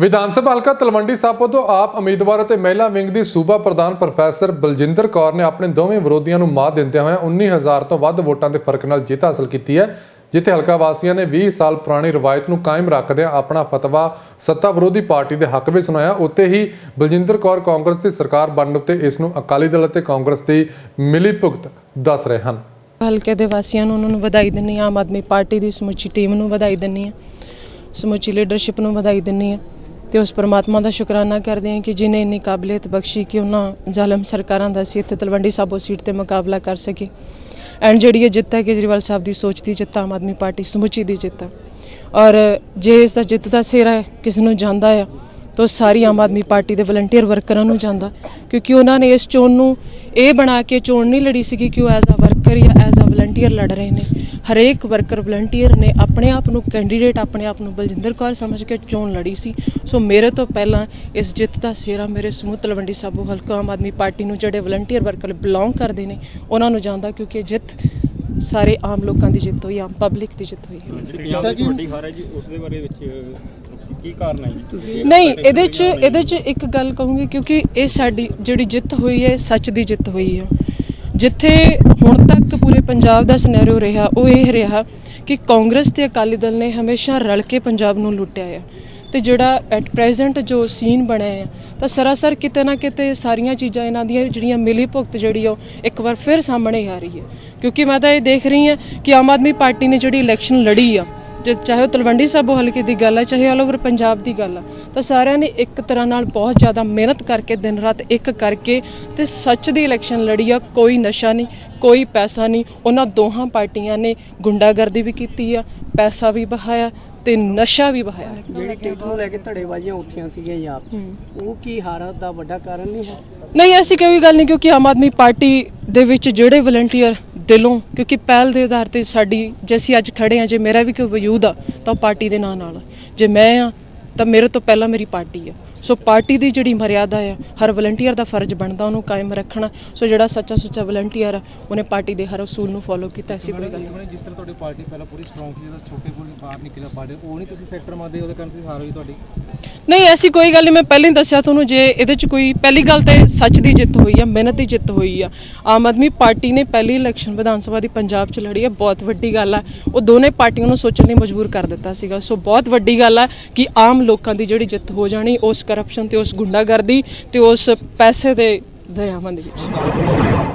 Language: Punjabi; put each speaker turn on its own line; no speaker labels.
ਵਿਧਾਨ ਸਭਾ ਹਲਕਾ ਤਲਵੰਡੀ ਸਾਬੋ ਤੋਂ ਆਪ ਉਮੀਦਵਾਰ ਅਤੇ ਮਹਿਲਾ ਵਿੰਗ ਦੀ ਸੂਬਾ ਪ੍ਰਧਾਨ ਪ੍ਰੋਫੈਸਰ ਬਲਜਿੰਦਰ ਕੌਰ ਨੇ ਆਪਣੇ ਦੋਵੇਂ ਵਿਰੋਧੀਆਂ ਨੂੰ ਮਾਤ ਦਿੰਦਿਆਂ ਹੋਇਆਂ 19000 ਤੋਂ ਵੱਧ ਵੋਟਾਂ ਦੇ ਫ਼ਰਕ ਨਾਲ ਜਿੱਤ ਹਾਸਲ ਕੀਤੀ ਹੈ, ਜਿੱਥੇ ਹਲਕਾ ਵਾਸੀਆਂ ਨੇ 20 ਸਾਲ ਪੁਰਾਣੀ ਰਵਾਇਤ ਨੂੰ ਕਾਇਮ ਰੱਖਦਿਆਂ ਆਪਣਾ ਫਤਵਾ ਸੱਤਾ ਵਿਰੋਧੀ ਪਾਰਟੀ ਦੇ ਹੱਕ ਵਿੱਚ ਸੁਣਾਇਆ। ਉੱਤੇ ਹੀ ਬਲਜਿੰਦਰ ਕੌਰ ਕਾਂਗਰਸ ਦੀ ਸਰਕਾਰ ਬਣਨ ਉੱਤੇ ਇਸ ਨੂੰ ਅਕਾਲੀ ਦਲ ਅਤੇ ਕਾਂਗਰਸ ਦੀ ਮਿਲੀ ਭੁਗਤ ਦੱਸ ਰਹੇ ਹਨ।
ਹਲਕੇ ਦੇ ਵਾਸੀਆਂ ਨੂੰ ਉਹਨਾਂ ਨੂੰ ਵਧਾਈ ਦਿੰਨੀ ਆਮ ਆਦਮੀ ਪਾਰਟੀ ਦੀ ਸਮੁੱਚੀ ਟੀਮ ਨੂੰ ਵਧਾਈ ਦਿੰਨੀ ਹਾਂ, ਸਮੁੱਚੀ ਲੀਡਰਸ਼ਿਪ ਨੂੰ ਵਧਾਈ ਦਿੰਨੀ ਹਾਂ। ਤੇ ਉਸ ਪਰਮਾਤਮਾ ਦਾ ਸ਼ੁਕਰਾਨਾ ਕਰਦੇ ਹਾਂ ਕਿ ਜਿਨੇ ਇੰਨੀ ਕਾਬਲੀਅਤ ਬਖਸ਼ੀ ਕਿ ਉਹਨਾਂ ਜ਼ਾਲਮ ਸਰਕਾਰਾਂ ਦਾ ਸੀ, ਇੱਥੇ ਤਲਵੰਡੀ ਸਾਬੋ ਸੀਟ ਤੇ ਮੁਕਾਬਲਾ ਕਰ ਸਕੇ। ਐਂਡ ਜਿਹੜੀ ਇਹ ਜਿੱਤ ਹੈ, ਕੇਜਰੀਵਾਲ ਸਾਹਿਬ ਦੀ ਸੋਚ ਦੀ ਜਿੱਤ, ਆਮ ਆਦਮੀ ਪਾਰਟੀ ਸਮੁੱਚੀ ਦੀ ਜਿੱਤ ਹੈ। ਔਰ ਜੇ ਇਸ ਦਾ ਜਿੱਤ ਦਾ ਸਿਹਰਾ ਕਿਸ ਨੂੰ ਜਾਂਦਾ ਆ, ਤਾਂ ਸਾਰੀ ਆਮ ਆਦਮੀ ਪਾਰਟੀ ਦੇ ਵਲੰਟੀਅਰ ਵਰਕਰਾਂ ਨੂੰ ਜਾਂਦਾ। ਕਿਉਂਕਿ ਉਹਨਾਂ ਨੇ ਇਸ ਚੋਣ ਨੂੰ ਇਹ ਬਣਾ ਕੇ ਚੋਣ ਨਹੀਂ ਲੜੀ ਸੀਗੀ ਕਿ ਉਹ ਐਜ਼ ਅ ਵਰਕਰ ਜਾਂ ਐਜ਼ ਅ ਵਲੰਟੀਅਰ ਲੜ ਰਹੇ ਨੇ। ਹਰੇਕ ਵਰਕਰ ਵਲੰਟੀਅਰ ਨੇ ਆਪਣੇ ਆਪ ਨੂੰ ਕੈਂਡੀਡੇਟ ਆਪਣੇ ਆਪ ਨੂੰ ਬਲਜਿੰਦਰ ਕੌਰ ਸਮਝ ਕੇ ਚੋਣ ਲੜੀ ਸੀ। ਸੋ ਮੇਰੇ ਤੋਂ ਪਹਿਲਾਂ ਇਸ ਜਿੱਤ ਦਾ ਸਿਹਰਾ ਮੇਰੇ ਸਮੂਹ ਤਲਵੰਡੀ ਸਾਬੋ ਹਲਕਾ ਆਮ ਆਦਮੀ ਪਾਰਟੀ ਨੂੰ ਜਿਹੜੇ ਵਲੰਟੀਅਰ ਵਰਕਰ ਬਿਲੋਂਗ ਕਰਦੇ ਨੇ ਉਹਨਾਂ ਨੂੰ ਜਾਂਦਾ ਕਿਉਂਕਿ ਇਹ ਜਿੱਤ ਸਾਰੇ ਆਮ ਲੋਕਾਂ ਦੀ ਜਿੱਤ ਹੋਈ ਆਮ ਪਬਲਿਕ ਦੀ ਜਿੱਤ ਹੋਈ ਹੈ।
ਪੰਜਾਬ ਦੀ ਵੱਡੀ ਹਾਰ ਹੈ ਜੀ ਉਸ ਦੇ ਬਾਰੇ ਵਿੱਚ ਕੀ ਕਾਰਨ ਹੈ ਜੀ? ਤੁਸੀਂ
ਨਹੀਂ ਇਹਦੇ ਚ ਇਹਦੇ ਚ ਇੱਕ ਗੱਲ ਕਹੂੰਗੀ ਕਿਉਂਕਿ ਇਹ ਸਾਡੀ ਜਿਹੜੀ ਜਿੱਤ ਹੋਈ ਹੈ ਸੱਚ ਦੀ ਜਿੱਤ ਹੋਈ ਹੈ। ਜਿੱਥੇ ਹੁਣ ਤੱਕ ਪੂਰੇ ਪੰਜਾਬ ਦਾ ਸਿਨੈਰੀਓ ਰਿਹਾ, ਉਹ ਇਹ ਰਿਹਾ ਕਿ ਕਾਂਗਰਸ ਤੇ ਅਕਾਲੀ ਦਲ ਨੇ ਹਮੇਸ਼ਾ ਰਲ ਕੇ ਪੰਜਾਬ ਨੂੰ ਲੁੱਟਿਆ ਹੈ ਤੇ ਜਿਹੜਾ ਐਟ ਪ੍ਰੈਜ਼ੈਂਟ ਜੋ ਸੀਨ ਬਣਿਆ ਹੈ ਤਾਂ ਸਰਾਸਰ ਕਿਤੇ ਨਾ ਕਿਤੇ ਸਾਰੀਆਂ ਚੀਜ਼ਾਂ ਇਹਨਾਂ ਦੀਆਂ ਜਿਹੜੀਆਂ ਮਿਲੀ ਭੁਗਤ ਜਿਹੜੀ ਆ, ਉਹ ਇੱਕ ਵਾਰ ਫਿਰ ਸਾਹਮਣੇ ਆ ਰਹੀ ਹੈ ਕਿਉਂਕਿ ਮੈਂ ਤਾਂ ਇਹ ਦੇਖ ਰਹੀ ਹਾਂ ਕਿ ਆਮ ਆਦਮੀ ਪਾਰਟੀ ਨੇ ਜਿਹੜੀ ਇਲੈਕਸ਼ਨ ਲੜੀ ਆ ਚਾਹੇ ਉਹ ਤਲਵੰਡੀ ਸਾਬੋ ਹਲਕੇ ਦੀ ਗੱਲ ਹੈ ਚਾਹੇ ਆਲ ਓਵਰ ਪੰਜਾਬ ਦੀ ਗੱਲ ਹੈ ਤਾਂ ਸਾਰਿਆਂ ਨੇ ਇੱਕ ਤਰ੍ਹਾਂ ਨਾਲ ਬਹੁਤ ਜ਼ਿਆਦਾ ਮਿਹਨਤ ਕਰਕੇ ਦਿਨ ਰਾਤ ਇੱਕ ਕਰਕੇ ਤੇ ਸੱਚ ਦੀ ਇਲੈਕਸ਼ਨ ਲੜੀ ਆ ਕੋਈ ਨਸ਼ਾ ਨਹੀਂ ਕੋਈ ਪੈਸਾ ਨਹੀਂ ਉਹਨਾਂ ਦੋਹਾਂ ਪਾਰਟੀਆਂ ਨੇ ਗੁੰਡਾਗਰਦੀ ਵੀ ਕੀਤੀ ਆ ਪੈਸਾ ਵੀ ਬਹਾਇਆ ਤੇ ਨਸ਼ਾ ਵੀ ਬਹਾਇਆ
ਜਿਹੜੀ ਟਿਕਟ ਨੂੰ ਲੈ ਕੇ ਧੜੇਬਾਜ਼ੀਆਂ ਉੱਠੀਆਂ ਸੀਗੀਆਂ 'ਚ ਉਹ ਕੀ ਹਾਰਤ ਦਾ ਵੱਡਾ ਕਾਰਨ ਨਹੀਂ ਹੈ?
ਨਹੀਂ ਐਸੀ ਕੋਈ ਗੱਲ ਨਹੀਂ ਕਿਉਂਕਿ ਆਮ ਆਦਮੀ ਪਾਰਟੀ ਦੇ ਵਿੱਚ ਜਿਹੜੇ ਵਲੰਟੀਅਰ ਦਿਲੋਂ, ਕਿਉਂਕਿ ਪਹਿਲ ਦੇ ਆਧਾਰ ਤੇ ਸਾਡੀ, ਜੇ ਅਸੀਂ ਅੱਜ ਖੜੇ ਆ ਜੇ ਮੇਰਾ ਵੀ ਕੋਈ ਵਜੂਦ ਆ, ਤਾਂ ਉਹ ਪਾਰਟੀ ਦੇ ਨਾਂ ਨਾਲ ਆ। ਜੇ ਮੈਂ ਆ, ਤਾਂ ਮੇਰੇ ਤੋਂ ਪਹਿਲਾਂ ਮੇਰੀ ਪਾਰਟੀ ਆ। ਸੋ ਪਾਰਟੀ ਦੀ ਜਿਹੜੀ ਮਰਿਆਦਾ ਆ, ਹਰ ਵਲੰਟੀਅਰ ਦਾ ਫਰਜ਼ ਬਣਦਾ ਉਹਨੂੰ ਕਾਇਮ ਰੱਖਣਾ। ਸੋ ਜਿਹੜਾ ਸੱਚਾ ਸੁੱਚਾ ਵਲੰਟੀਅਰ ਆ, ਉਹਨੇ ਪਾਰਟੀ ਦੇ ਹਰ ਉਸੂਲ ਨੂੰ ਫੋਲੋ ਕੀਤਾ, ਐਸੀ ਕੋਈ ਗੱਲ ਨਹੀਂ।
ਜਿਸ ਤਰ੍ਹਾਂ ਤੁਹਾਡੀ ਪਾਰਟੀ ਪਹਿਲਾਂ ਪੂਰੀ ਸਟਰੋਂਗ ਸੀ, ਜਦੋਂ ਛੋਟੇ ਕੋਲ ਬਾਹਰ ਨਿਕਲਿਆ, ਪਾਰਟੀ, ਉਹ ਨਹੀਂ ਤੁਸੀਂ ਫੈਕਟਰ ਮੰਨਦੇ, ਉਹਦੇ ਕਾਰਨ ਤੁਸੀਂ ਹਾਰ ਹੋਈ ਤੁਹਾਡੀ?
ਨਹੀਂ, ਐਸੀ ਕੋਈ ਗੱਲ ਨਹੀਂ, ਮੈਂ ਪਹਿਲਾਂ ਹੀ ਦੱਸਿਆ ਤੁਹਾਨੂੰ, ਜੇ ਇਹਦੇ ਚ ਕੋਈ, ਪਹਿਲੀ ਗੱਲ ਤੇ ਸੱਚ ਦੀ ਜਿੱਤ ਹੋਈ ਆ, ਮਿਹਨਤ ਦੀ ਜਿੱਤ ਹੋਈ ਆ। ਆਮ ਆਦਮੀ ਪਾਰਟੀ ਨੇ ਪਹਿਲੀ ਇਲੈਕਸ਼ਨ ਵਿਧਾਨ ਸਭਾ ਦੀ ਪੰਜਾਬ ਚ ਲੜੀ ਆ, ਬਹੁਤ ਵੱਡੀ ਗੱਲ ਆ। ਉਹ ਦੋਨੇ ਪਾਰਟੀਆਂ ਨੂੰ ਸੋਚਣ ਲਈ ਮਜਬੂਰ ਕਰ ਦਿੱਤਾ ਸੀਗਾ। ਸੋ ਬਹੁਤ ਵੱਡੀ ਗੱਲ ਆ ਕਿ ਆਮ ਲੋਕਾਂ ਦੀ ਜਿਹੜੀ ਜਿੱਤ ਹੋ ਜਾਣੀ, ਉਸ ਕਰਪਸ਼ਨ ਤੇ, ਉਸ ਗੁੰਡਾਗਰਦੀ ਤੇ, ਉਸ ਪੈਸੇ ਦੇ ਦਰਿਆਵਾਂ ਦੇ ਵਿੱਚ।